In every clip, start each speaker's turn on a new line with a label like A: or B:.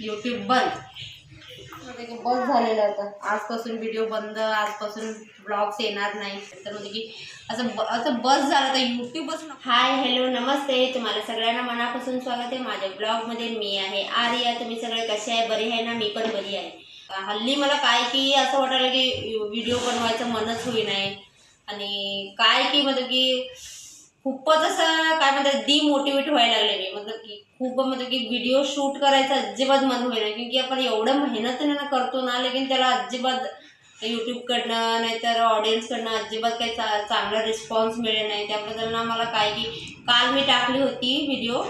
A: YouTube बंद. म्हणजे की बस झालेलं आता. आजपासून व्हिडिओ बंद आजपासून ब्लॉग्स येणार नाही. तर म्हणजे की असं ब असं बस झालं तर यूट्यूबच हाय हॅलो नमस्ते. तुम्हाला सगळ्यांना मनापासून स्वागत आहे. माझ्या ब्लॉगमध्ये मी आहे आर्या. तुम्ही सगळे कसे आहे? बरे आहे ना? मी पण बरी आहे. हल्ली मला काय की असं वाटायला की व्हिडिओ बनवायचं मनच होई नाही आणि काय की मतलब की खूपच असं काय म्हणतात डिमोटिवेट व्हायला लागले मी. मतलब की खूप मतलब की व्हिडिओ शूट करायचं अजिबात मन होईना. की आपण एवढं मेहनत ना करतो ना लेकिन त्याला अजिबात यूट्यूबकडनं नाहीतर ऑडियन्सकडनं अजिबात काही चा चांगला रिस्पॉन्स मिळेल नाही. त्याबद्दल ना मला काय की काल मी टाकली होती व्हिडिओ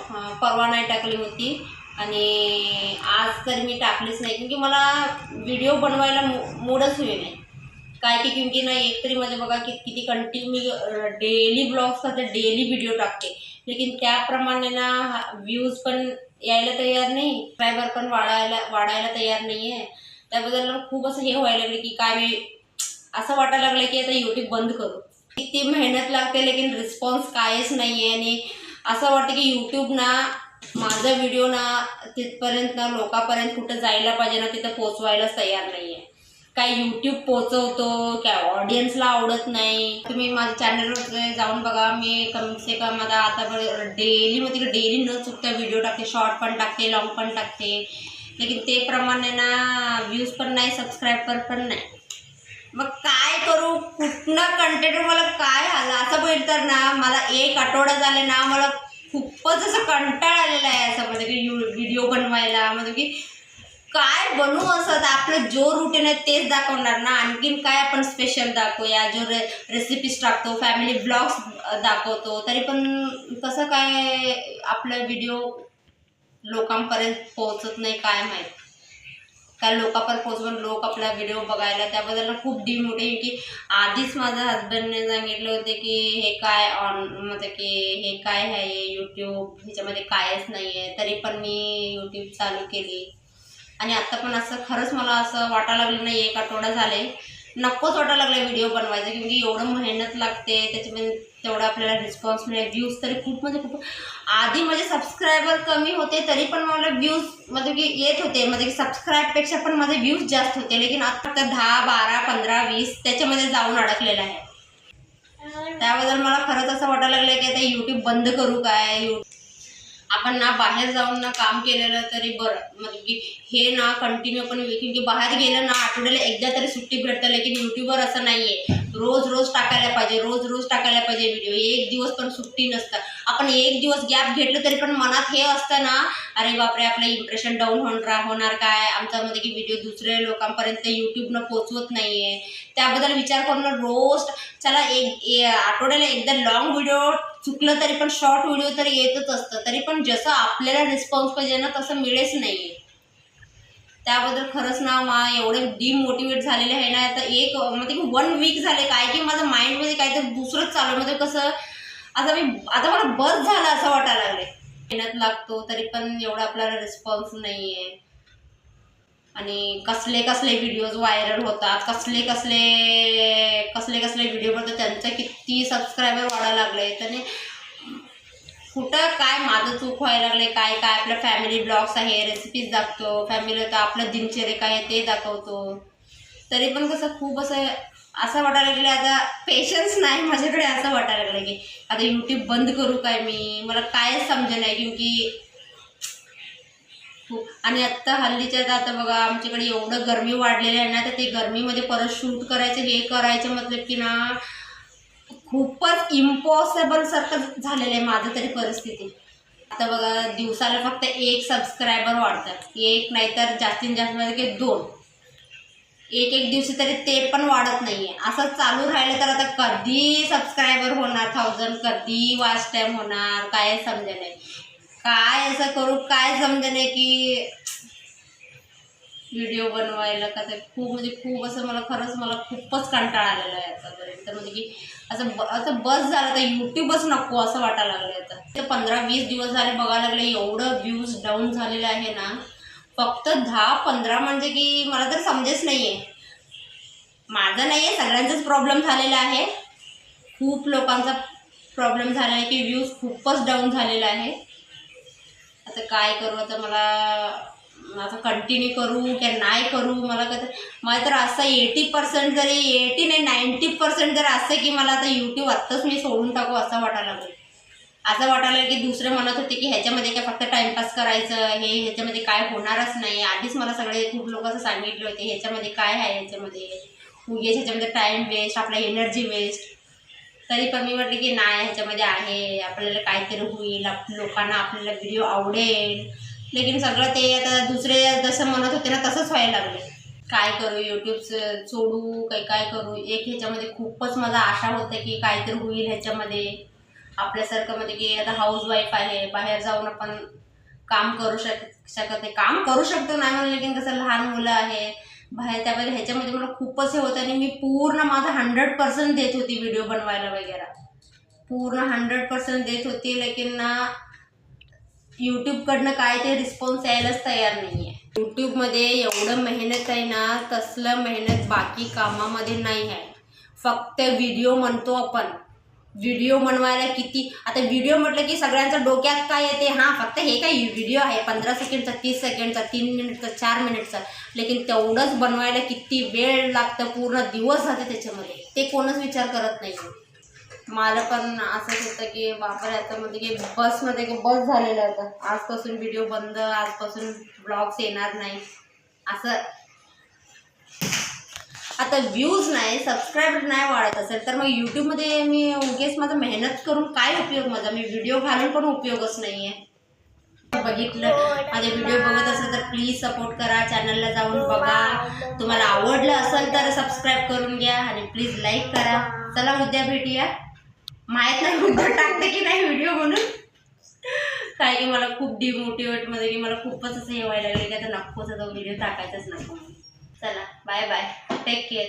A: परवा नाही टाकली होती. आणि आज तर मी टाकलीच नाही. कारण की मला व्हिडिओ बनवायला मूडच होईल नाही काय की क्योंकि ना एक तरी माझे बघा की किती कंटिन्यू डेली ब्लॉग्स करते डेली व्हिडिओ टाकते. लेकिन त्याप्रमाणे ना व्ह्यूज पण यायला तयार नाही सबस्क्रायबर पण वाढायला वाढायला तयार नाही आहे त्याबद्दल ना खूप असं हे व्हायला लागलं की काय मी असं वाटायला लागलं की आता यूट्यूब बंद करू. किती मेहनत लागते लेकिन रिस्पॉन्स कायच नाही आहे आणि असं वाटतं की यूट्यूब ना माझा व्हिडिओ ना तिथपर्यंत ना लोकांपर्यंत कुठं जायला पाहिजे ना तिथं पोचवायलाच तयार नाही आहे काय यूट्यूब पोचवतो काय ऑडियन्सला आवडत नाही. तुम्ही माझ्या चॅनलवर जाऊन बघा मी कम से कम आता आता डेली मध्ये डेली न चुकता व्हिडिओ टाकते शॉर्ट पण टाकते लॉंग पण टाकते. लेकिन ते प्रमाणे ना व्ह्यूज पण नाही सबस्क्रायबर पण नाही. मग काय करू? कुठनं कंटेंट मला काय आलं? असं बोल तर ना मला एक आठवडा झाले ना मला खूपच असं कंटाळ आलेला आहे असं. म्हणजे की व्हिडिओ बनवायला म्हणजे की काय बनू असं? तर आपलं जो रुटीन आहे तेच दाखवणार ना. आणखीन काय आपण स्पेशल दाखवूया? जो रे रेसिपीज टाकतो फॅमिली ब्लॉग्स दाखवतो. तरी पण कसं काय आपलं व्हिडिओ लोकांपर्यंत पोहोचत नाही काय माहीत. काय लोकांपर्यंत पोहोचून लोक आपला व्हिडिओ बघायला त्याबद्दल खूप डिमोटिव्ह की आधीच माझ्या हसबंडने सांगितले होते की हे काय ऑन म्हणजे की हे काय आहे यूट्यूब ह्याच्यामध्ये कायच नाही आहे तरी पण मी यूट्यूब चालू केली. आणि आत्ता पण असं खरंच मला असं वाटायला लागलं नाही एक आठवडा झाले. नकोच वाटायला लागलं व्हिडिओ बनवायचं की म्हणजे एवढं मेहनत लागते त्याच्यामध्ये तेवढा आपल्याला रिस्पॉन्स मिळेल व्ह्यूज तरी खूप म्हणजे खूप आधी माझे सबस्क्रायबर कमी होते तरी पण मला व्ह्यूज म्हणजे की येत होते. म्हणजे की सबस्क्राईबपेक्षा पण माझे व्ह्यूज जास्त होते लेकिन आता तर दहा बारा पंधरा वीस त्याच्यामध्ये जाऊन अडकलेलं आहे. त्याबद्दल मला खरंच असं वाटायला लागलं की आता यूट्यूब बंद करू काय? यूट्यूब आपण ना बाहेर जाऊन ना काम केलेलं तरी बरं. म्हणजे की हे ना कंटिन्यू पण की बाहेर गेलं ना आठवड्याला एकदा तरी सुट्टी भेटतं लेकिन यूट्यूबवर असं नाही आहे रोज रोज टाकायला पाहिजे रोज रोज टाकायला पाहिजे व्हिडिओ एक दिवस पण सुट्टी नसतं. आपण एक दिवस गॅप घेतलं तरी पण मनात हे असतं ना अरे बापरे आपलं इम्प्रेशन डाऊन होणार होणार काय? आमच्यामध्ये की व्हिडिओ दुसऱ्या लोकांपर्यंत यूट्यूबनं पोचवत नाही आहे त्याबद्दल विचार करून रोज चला एक आठवड्याला एकदा लॉंग व्हिडिओ चुकलं तरी पण शॉर्ट व्हिडिओ तरी येतच असतं. तरी पण जसं आपल्याला रिस्पॉन्स पाहिजे ना तसं मिळेच नाही त्याबद्दल खरंच ना मा एवढे डिमोटिवेट झालेले आहे ना आता एक म्हणजे की वन वीक झाले काय की माझं माइंडमध्ये काहीतरी दुसरंच चालू म्हणजे कसं आता मी आता मला बस झालं असं वाटायला लागले मेहनत लागतो तरी पण एवढा आपल्याला रिस्पॉन्स नाही आहे आणि कसले कसले व्हिडिओज व्हायरल होतात कसले कसले कसले कसले व्हिडिओ बनतात त्यांचं किती सबस्क्रायबर वाढायला लागले त्याने कुठं काय माझं चूक व्हायला लागले काय काय आपलं फॅमिली ब्लॉग्स आहे रेसिपीज दाखवतो फॅमिली तर आपलं दिनचर्या काय आहे ते दाखवतो. तरी पण कसं खूप असं असं वाटायला लागलं आता पेशन्स नाही माझ्याकडे असं वाटायला लागलं की आता यूट्यूब बंद करू काय मी? मला कायच समजे नाही की खूप आणि आत्ता हल्लीच्या आता बघा आमच्याकडे एवढं गरमी वाढलेली आहे ना तर ते गरमीमध्ये परत शूट करायचं हे करायचं मतलब की ना खूपच इम्पॉसिबल सारखं झालेलं आहे माझं तरी परिस्थिती. आता बघा दिवसाला फक्त एक सबस्क्रायबर वाढतात. एक नाहीतर जास्तीत जास्त म्हणजे की दोन. एक एक दिवशी तरी ते पण वाढत नाही आहे असं चालू राहिलं तर आता कधी सबस्क्रायबर होणार थाउजंड कधी वाच टाईम होणार काय समजे नाही काय असं करू काय समजे की व्हिडिओ बनवायला का ते खूप म्हणजे खूप असं मला खरंच मला खूपच कंटाळा आलेला आहे आतापर्यंत. म्हणजे की असं ब असं बस झालं तर यूट्यूबच नको असं वाटायला लागलं आता. ते पंधरा वीस दिवस झाले बघायला लागले एवढं व्ह्यूज डाऊन झालेलं आहे ना. फक्त दहा पंधरा म्हणजे की मला तर समजेच नाही आहे माझं नाही आहे सगळ्यांचाच प्रॉब्लेम झालेला आहे. खूप लोकांचा प्रॉब्लेम झाला आहे की व्ह्यूज खूपच डाऊन झालेला आहे. आता काय करू? आता मला असं कंटिन्यू करू की नाही करू? मला कसं मला तर असं एटी पर्सेंट जरी एटी नाही नाईन्टी पर्सेंट जर असं की मला आता यूट्यूब आत्ताच मी सोडून टाकू असं वाटायला लागलं. असं वाटायला की दुसरे म्हणत होते की ह्याच्यामध्ये काय फक्त टाइमपास करायचं हे ह्याच्यामध्ये काय होणारच नाही. आधीच मला सगळे खूप लोक असं सांगितले होते ह्याच्यामध्ये काय आहे ह्याच्यामध्ये? उगेच ह्याच्यामध्ये टाईम वेस्ट आपला एनर्जी वेस्ट तरी पण मी म्हटलं की नाही ह्याच्यामध्ये आहे आपल्याला काहीतरी होईल आप लोकांना आपल्याला व्हिडिओ आवडेल. लेकिन सगळं ते आता दुसरे जसं म्हणत होते ना तसंच व्हायला लागले. काय करू यूट्यूबचं सोडू काही काय करू? एक ह्याच्यामध्ये खूपच मला आशा होते की काहीतरी होईल ह्याच्यामध्ये. आपल्यासारखं म्हणजे की आता हाऊस वाईफ आहे बाहेर जाऊन आपण काम करू शक शकत नाही. काम करू शकतो नाही म्हणून लेकिन कसं लहान मुलं आहे बाहेर त्यामध्ये ह्याच्यामध्ये मला खूपच हे होतं आणि मी पूर्ण माझं हंड्रेड पर्सेंट देत होती व्हिडिओ बनवायला वगैरे. पूर्ण हंड्रेड पर्सेंट देत होती लेकिन ना यूट्यूबकडनं काय ते रिस्पॉन्स यायलाच तयार नाही आहे यूट्यूबमध्ये एवढं मेहनत आहे ना तसलं मेहनत बाकी कामामध्ये नाही आहे. फक्त व्हिडिओ म्हणतो आपण. व्हिडिओ बनवायला किती? आता व्हिडिओ म्हटलं की सगळ्यांचं डोक्यात काय येते? हां फक्त हे काय व्हिडिओ आहे. पंधरा सेकंडचा तीस सेकंडचा तीन मिनिटचा चार मिनिटचा लेकिन तेवढंच बनवायला किती वेळ लागतं? पूर्ण दिवस जाते त्याच्यामध्ये. ते कोणच विचार करत नाही. मला पण असंच होतं की बापरे आता म्हणजे की बसमध्ये की बस झालेलं होतं. आजपासून व्हिडिओ बंद आजपासून ब्लॉग्स येणार नाही. असं आता व्ह्यूज नाही सबस्क्रायबर नाही वाढत असेल तर मग यूट्यूबमध्ये मी उगेच माझं मेहनत करून काय उपयोग माझा? मी व्हिडिओ घालून पण उपयोगच नाही आहे बघितलं माझे व्हिडिओ बघत असेल तर प्लीज सपोर्ट करा चॅनलला जाऊन बघा. तुम्हाला आवडलं असेल तर सबस्क्राईब करून घ्या आणि प्लीज लाईक करा. चला उद्या भेटूया. माहीत नाही उद्या टाकते की नाही व्हिडिओ म्हणून. काय की मला खूप डिमोटिवेटमध्ये की मला खूपच असं हे व्हायला लागले की आता नकोच आता व्हिडिओ टाकायचाच नको. चला बाय बाय टेक केअर